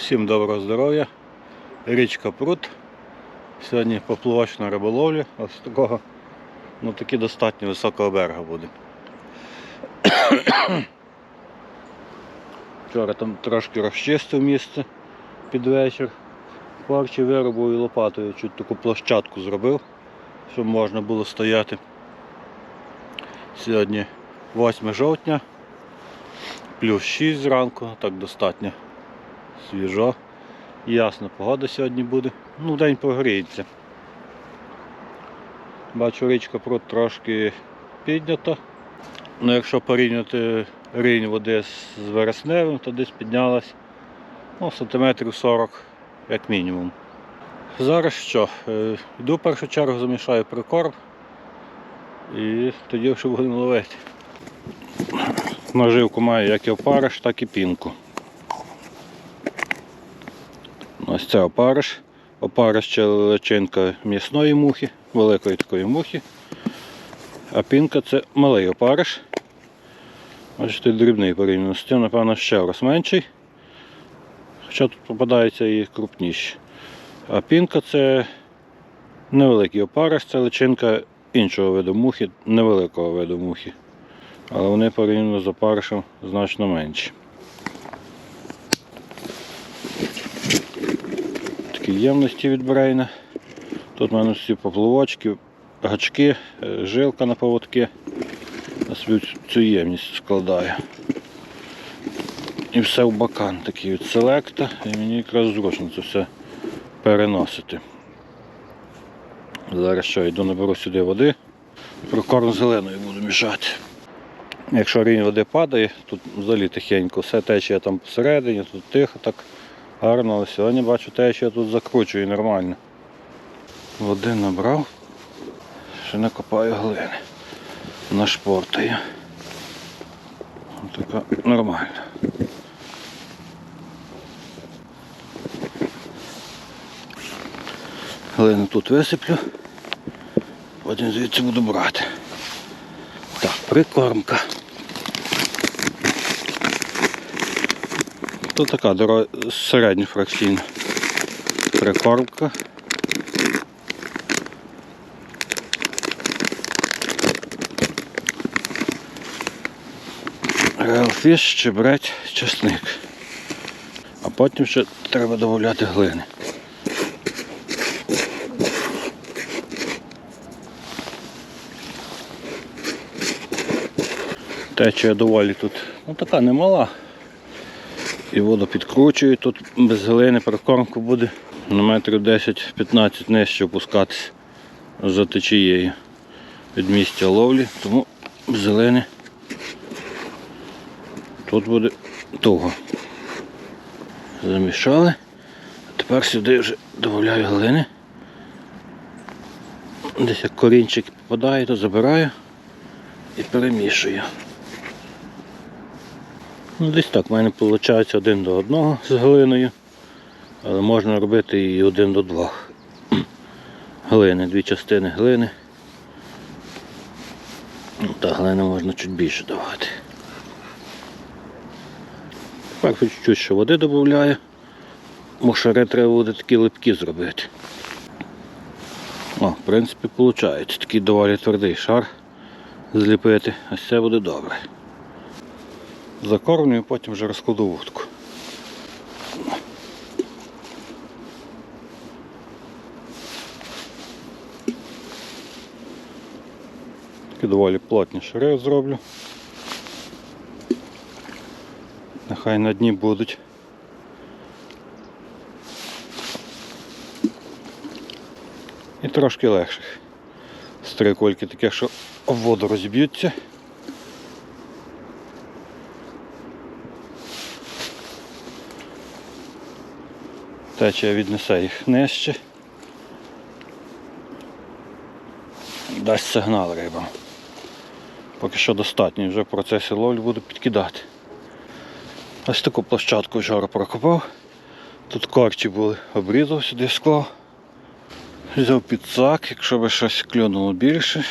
Всім доброго здоров'я. Річка Прут. Сьогодні поплавочна риболовля. Ось такого, ну таки достатньо високого берега буде. Вчора там трошки розчистив місце під вечір. Парчі виробив і лопатою чуть таку площадку зробив, щоб можна було стояти. Сьогодні 8 жовтня, плюс 6 зранку, так достатньо свіжо. Ясно, погода сьогодні буде. Ну, день прогріється. Бачу, річка пруд трошки піднята. Ну, якщо порівняти рівень води з вересневим, то десь піднялась ну, сантиметрів 40 як мінімум. Зараз що? Е, Йду в першу чергу замішаю прикорм і тоді вже будемо ловити. Наживку маю як і опариш, так і пінку. Ось це опариш. Опариш це личинка м'ясної мухи, великої такої мухи. А пінка це малий опариш. Бачите, дрібний порівняно з тим, напевно, ще раз менший. Хоча тут попадається і крупніші. А пінка це невеликий опариш, це личинка іншого виду мухи, невеликого виду мухи. Але вони порівняно з опаришем значно менші. Такі ємності від брейна. Тут в мене всі поплавочки, гачки, е, жилка на поводки. Собі цю ємність складаю. І все в бакан такий від селекта, і мені якраз зручно це все переносити. Зараз що, йду наберу сюди води, прокорм зеленою буду мішати. Якщо рівень води падає, тут взагалі тихенько, все течія там посередині, тут тихо так гарно, але сьогодні бачу течія тут закручує нормально. Води набрав, ще накопаю глини. Нашпортаю. Така нормально. Глину тут висиплю, потім звідси буду брати. Так, прикормка. Тут така дорога середньофракційна прикормка. Релфіш, чебрець, чесник. А потім ще треба додати глини. Течія доволі тут ну, така немала. І воду підкручую, тут без глини прикормку буде на метрів 10-15 нижче опускатися за течією від місця ловлі, тому без глини тут буде туго. Замішали. Тепер сюди вже додаю глини. Десь як корінчик попадає, то забираю і перемішую. Ну, десь так, в мене виходить один до одного з глиною, але можна робити і один до двох. Глини, дві частини глини. Ну, Та глини можна чуть більше давати. Тепер хоч чуть ще води додаю. Мушари треба буде такі липкі зробити. О, в принципі, виходить. Такий доволі твердий шар зліпити, ось це буде добре. Закормлюю, потім вже розкладу вудку. Такі доволі плотні шари зроблю. Нехай на дні будуть. І трошки легших. З три кольки що в воду розіб'ються. Течія віднесе їх нижче. Дасть сигнал рибам. Поки що достатньо, вже в процесі ловлі буду підкидати. Ось таку площадку вчора прокопав. Тут корчі були, обрізав сюди склав. Взяв підсак, якщо би щось клюнуло більше,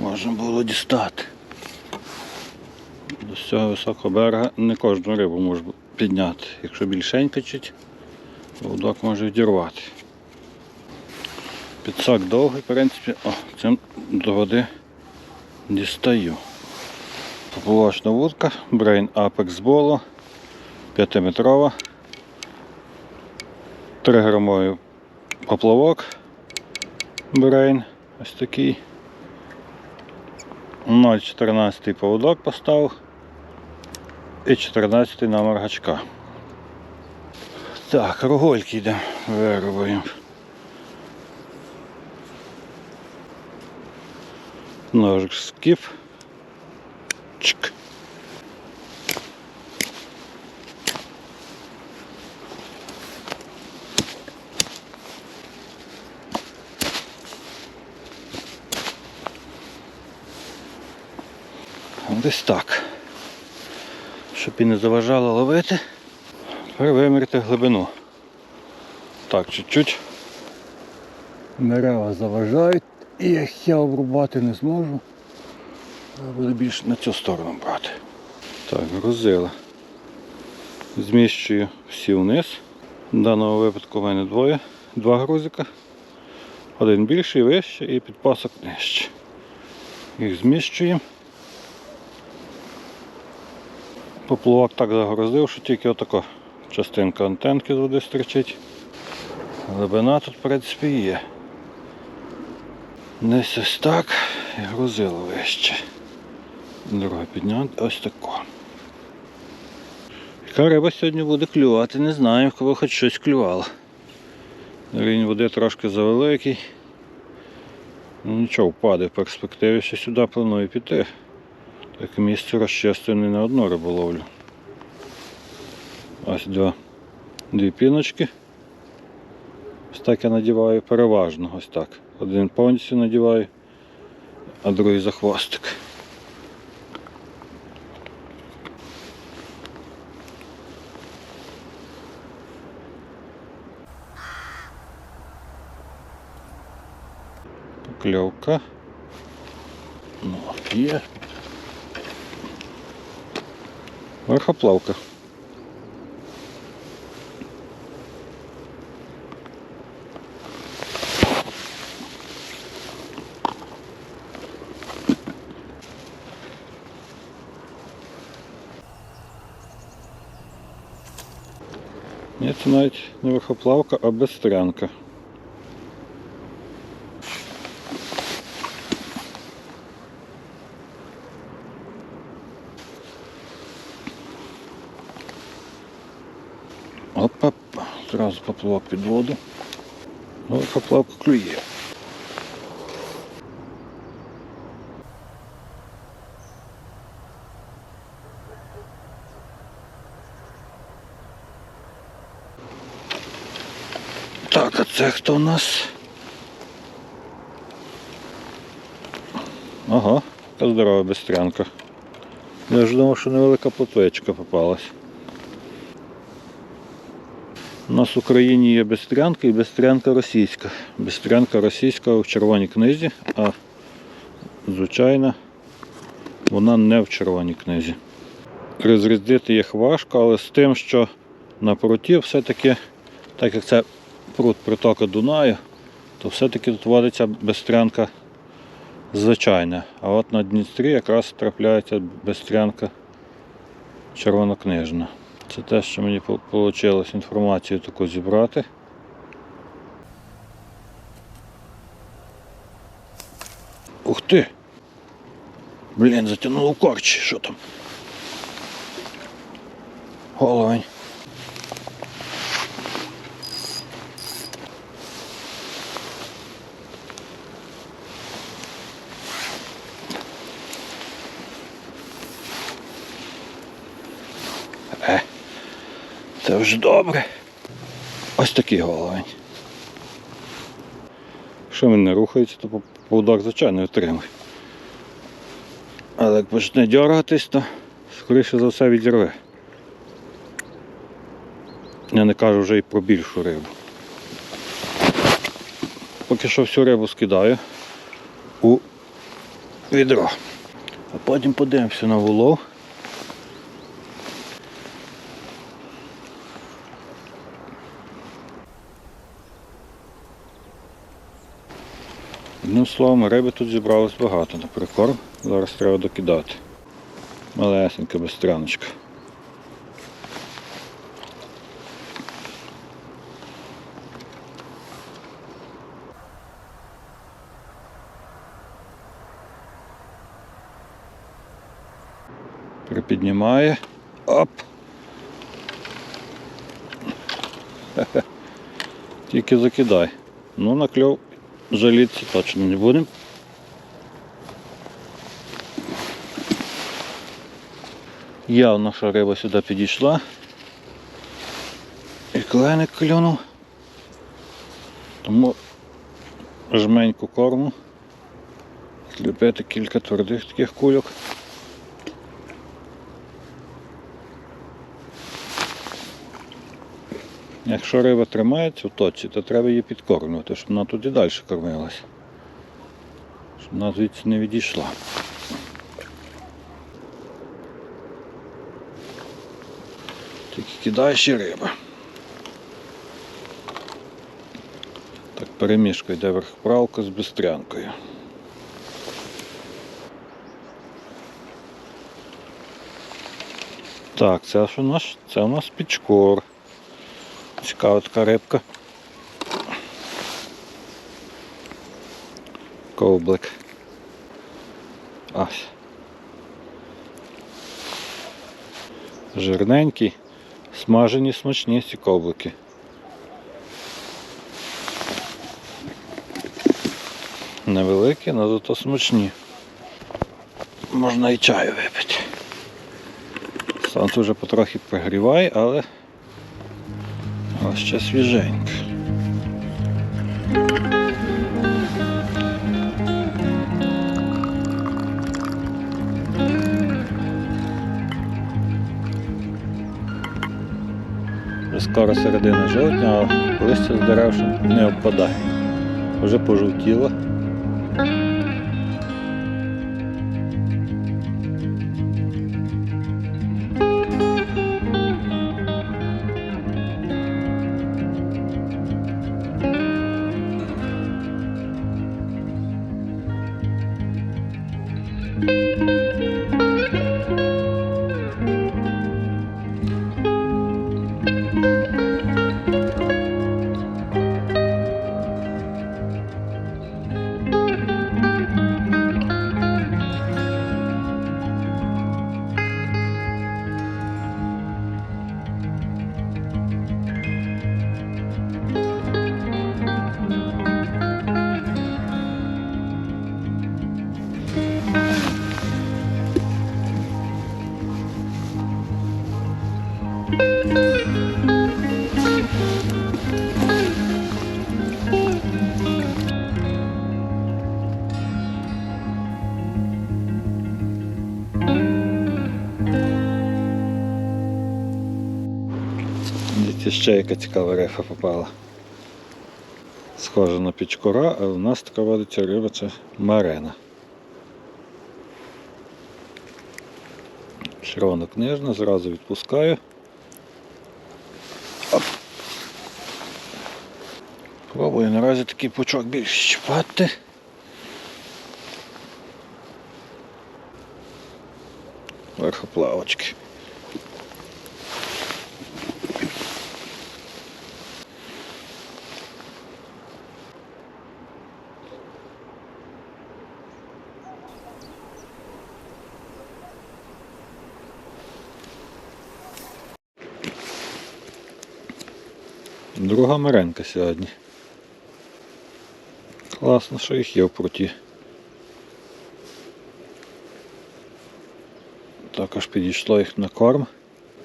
можна було дістати. До цього високого берега не кожну рибу можу підняти. Якщо більшенька чуть, поводок може відірвати. Підсак довгий, в принципі, о, цим до води дістаю. Поплавочна вудка, Brain Apex Bolo, 5-метрова, 3 грамовий поплавок Brain, ось такий. 0,14 поводок поставив і 14 номер гачка. Так, рогольки йдемо, вирубуємо. Ножик скіп. Чик. Десь так. Щоб і не заважало ловити. Тепер виміряти глибину. Так, чуть-чуть. Дерева заважають і їх я обрубати не зможу. Треба буде більше на цю сторону брати. Так, грузила. Зміщую всі вниз. В даному випадку в мене двоє, два грузика. Один більший, вищий і підпасок нижче. Їх зміщуємо. Поплавок так загрузив, що тільки отака частинка антенки з води стрічить. Глибина тут, в принципі, є. Десь ось так і грузило вище. Друге підняти ось тако. Яка риба сьогодні буде клювати, не знаю, коли хоч щось клювало. Рівень води трошки завеликий. Ну нічого, впаде в перспективі, що сюди планую піти. Так місце розчистене на одну риболовлю. Ось два. Дві піночки. Ось так я надіваю переважно, ось так. Один повністю надіваю, а другий за хвостик. Покльовка. Ну, є. Верхоплавка. Ні, навіть не верхоплавка, а безстрянка. Опа, одразу поплав під воду. Верхоплавка клює. Так, а це хто у нас? Ага, яка здорова бестрянка. Я ж думав, що невелика плотвичка попалась. У нас в Україні є бестрянка і бестрянка російська. Бестрянка російська в червоній книзі, а звичайна вона не в червоній книзі. Розріздити їх важко, але з тим, що на пруті все-таки, так як це пруд притока Дунаю, то все-таки тут водиться бестрянка звичайна. А от на Дністрі якраз трапляється бестрянка червонокнижна. Це те, що мені вийшло інформацію таку зібрати. Ух ти! Блін, затягнуло корч, що там? Головень. Е, це вже добре. Ось такий головень. Якщо він не рухається, то поводок звичайно отримує. Але як почне дергатись, то скоріше за все відірве. Я не кажу вже і про більшу рибу. Поки що всю рибу скидаю у відро. А потім подивимося на вулов. Одним словом, риби тут зібралось багато на прикорм. Зараз треба докидати. Малесенька безстряночка. Припіднімає. Оп! Тільки закидай. Ну, на жалітися точно не будемо. Явно, що риба сюди підійшла. І кленик клюнув. Тому жменьку корму. Любити кілька твердих таких кульок. Якщо риба тримається в точці, то треба її підкормлювати, щоб вона туди далі кормилася. Щоб вона звідси не відійшла. Тільки кидає ще риба. Так, перемішка йде верхправка з бистрянкою. Так, це що у нас? Це у нас пічкор. Цікава така рибка. Ковблик. Ось. Жирненький, смажені смачні ці ковблики. Невеликі, але зато смачні. Можна і чаю випити. Сонце вже потрохи прогріває, але ось ще свіженька. Скоро середина жовтня, а листя з дерев не обпадає. Вже пожовтіло. Ще яка цікава рифа попала. Схожа на пічкора, а у нас така водиться риба це марена. Червонокнижна, зразу відпускаю. Пробую наразі такий пучок більш чіпати. Верхоплавочки. Друга меренка сьогодні. Класно, що їх є в пруті. Також підійшло їх на корм.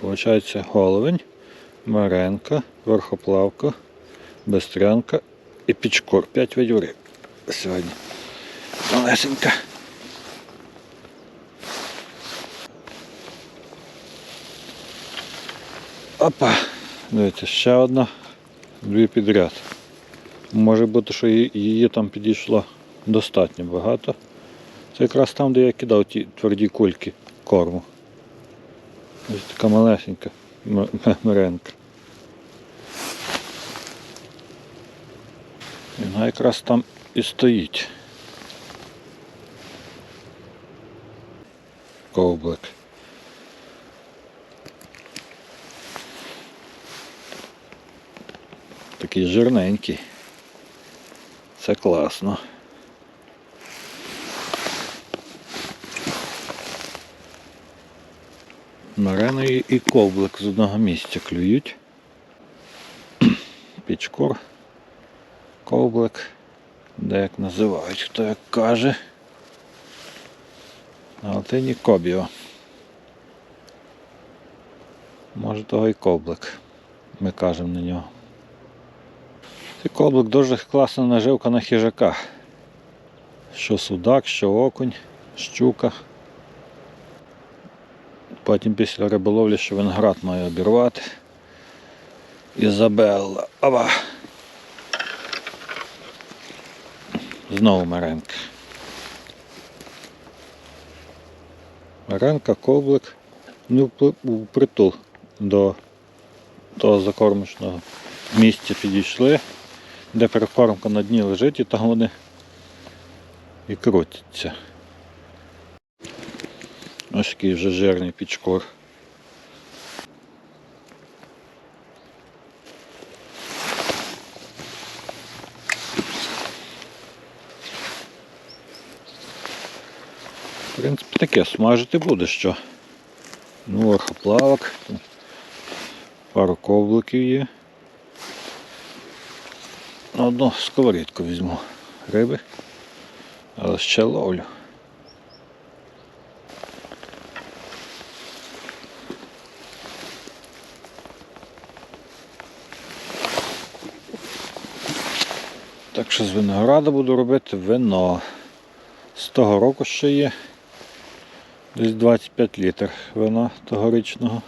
Получається головень, меренка, верхоплавка, бестрянка і пічкор. П'ять видів риб сьогодні. Малесенька. Опа! Дивіться, ще одна, дві підряд. Може бути, що її там підійшло достатньо багато. Це якраз там, де я кидав ті тверді кульки корму. Ось така малесенька меренка. Вона якраз там і стоїть. Ковблик. Такий жирненький. Це класно. Марена і ковблик з одного місця клюють. Пічкор, ковблик, де як називають, хто як каже. На латині кобіо. Може того і коблик. Ми кажемо на нього. Цей коблик дуже класна наживка на хижака. Що судак, що окунь, щука. Потім після риболовлі, що виноград має обірвати. Ізабелла. Ава. Знову меренка. Меренка, коблик. Ну, притул до того закормочного місця підійшли, де перекормка на дні лежить і там вони і крутяться. Ось такий вже жирний пічкор. В принципі, таке смажити буде що. Ну, верхоплавок, пару ковбликів є. На одну сковорідку візьму риби, але ще ловлю. Так що з винограда буду робити вино. З того року ще є. Десь 25 літр вина тогорічного.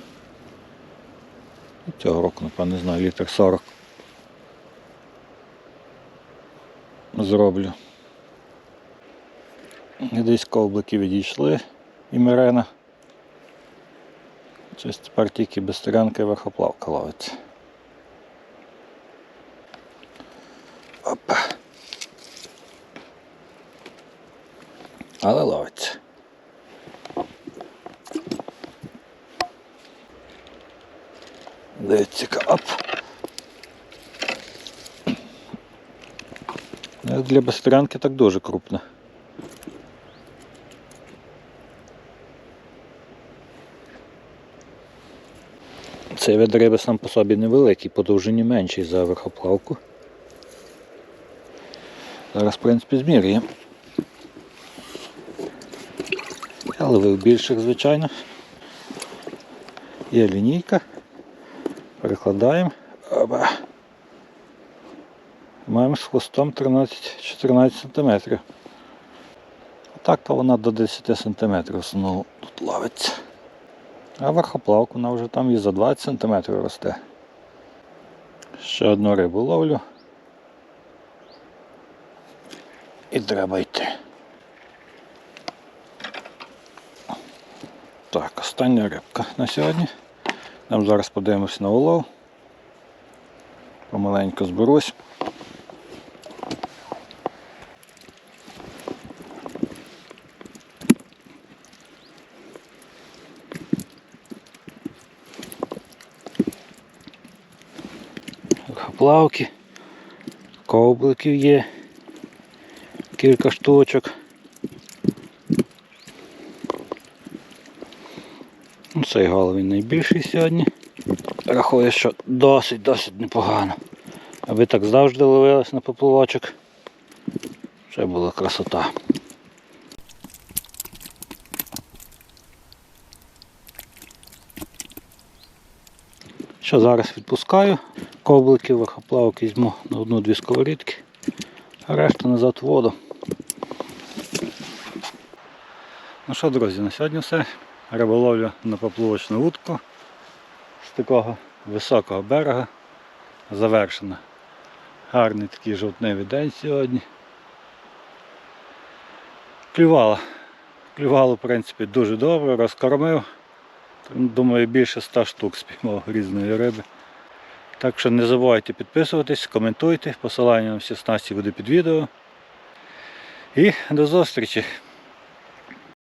Цього року, напевно, не знаю, літр 40. Зроблю. Десь ковблики відійшли і Мирена. Щось тепер тільки без стрянки верхоплавка ловиться. Опа. Але ловиться. Дивіться, оп. Ну, Для безстрянки так дуже крупно. Цей вид риби сам по собі невеликий, по довжині менший за верхоплавку. Зараз, в принципі, змірюємо. Я ловив більших, звичайно. Є лінійка. Перекладаємо. Оба. Маємо з хвостом 13-14 см. Так то вона до 10 см знову тут ловиться. А верхоплавку вона вже там і за 20 см росте. Ще одну рибу ловлю. І треба йти. Так, остання рибка на сьогодні. Нам зараз подивимось на улов. Помаленьку зберусь. Плавки, ковбликів є, кілька штучок. Ну, Цей головий найбільший сьогодні. Рахую, що досить-досить непогано. Аби так завжди ловилось на поплавочок. Це була красота. Що зараз відпускаю. Ковблики, верхоплавки візьму на одну-дві сковорідки, а решту назад в воду. Ну що, друзі, на сьогодні все. Риболовля на поплавочну утку з такого високого берега завершена. Гарний такий жовтневий день сьогодні. Клювало. Клювало, в принципі, дуже добре, розкормив. Думаю, більше 100 штук спіймав різної риби. Так що не забувайте підписуватись, коментуйте, посилання на всі снасті буде під відео. І до зустрічі!